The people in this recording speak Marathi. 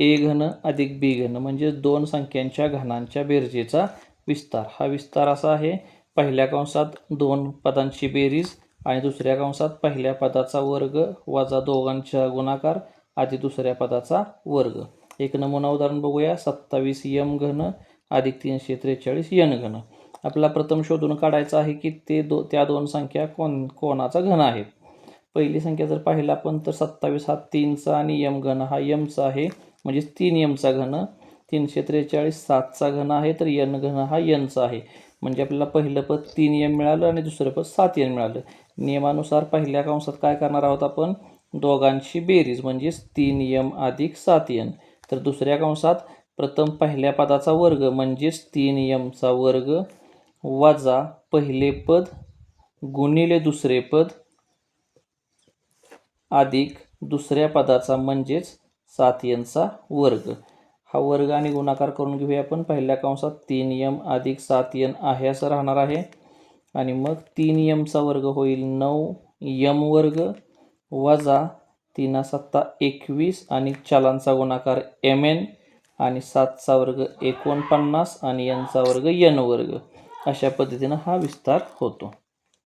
ए घन अधिक बी घन म्हणजे दोन संख्यांच्या घनांच्या बेरजेचा विस्तार. हा विस्तार असा आहे पहिल्या कंसात दोन पदांची बेरीज आणि दुसऱ्या कंसात पहिल्या पदाचा वर्ग वजा दोघांचा गुणाकार आधी दुसऱ्या पदाचा वर्ग. एक नमुना उदाहरण बघूया. सत्तावीस यम घन अधिक तीनशे त्रेचाळीस यन घन. आपला प्रथम शोधून काढायचं आहे की ते दो त्या दोन संख्या कोण कोणाचा घन आहेत पहिली संख्या जर पाहिला आपण तर सत्तावीस हा तीनचा आणि यम घन हा यमचा आहे. म्हणजेच तीन यमचा घन तीनशे त्रेचाळीस सातचा घन आहे तर यन घन हा यनचा आहे. म्हणजे आपल्याला पहिलं पद तीन यम मिळालं आणि दुसरं पद सात यन मिळालं. नियमानुसार पहिल्या कंसात काय करणार आहोत आपण? दोघांची बेरीज म्हणजेच तीन यम अधिक सात यन तर दुसऱ्या कंसात प्रथम पहिल्या पदाचा वर्ग म्हणजेच तीन यमचा वर्ग वजा पहिले पद गुणिले दुसरे पद अधिक दुसऱ्या पदाचा म्हणजेच सात यनचा वर्ग. हा वर्ग आणि गुणाकार करून घेऊया आपण. पहिल्या कंसात तीन यम अधिक सात यन आहे असं राहणार आहे. आणि मग तीन यमचा वर्ग होईल नऊ. यम वर्ग वजा तीना सत्ता एकवीस आणि चलांचा गुणाकार एम एन. आणि सातचा वर्ग एकोणपन्नास आणि यांचा वर्ग यन वर्ग. अशा पद्धतीनं हा विस्तार होतो.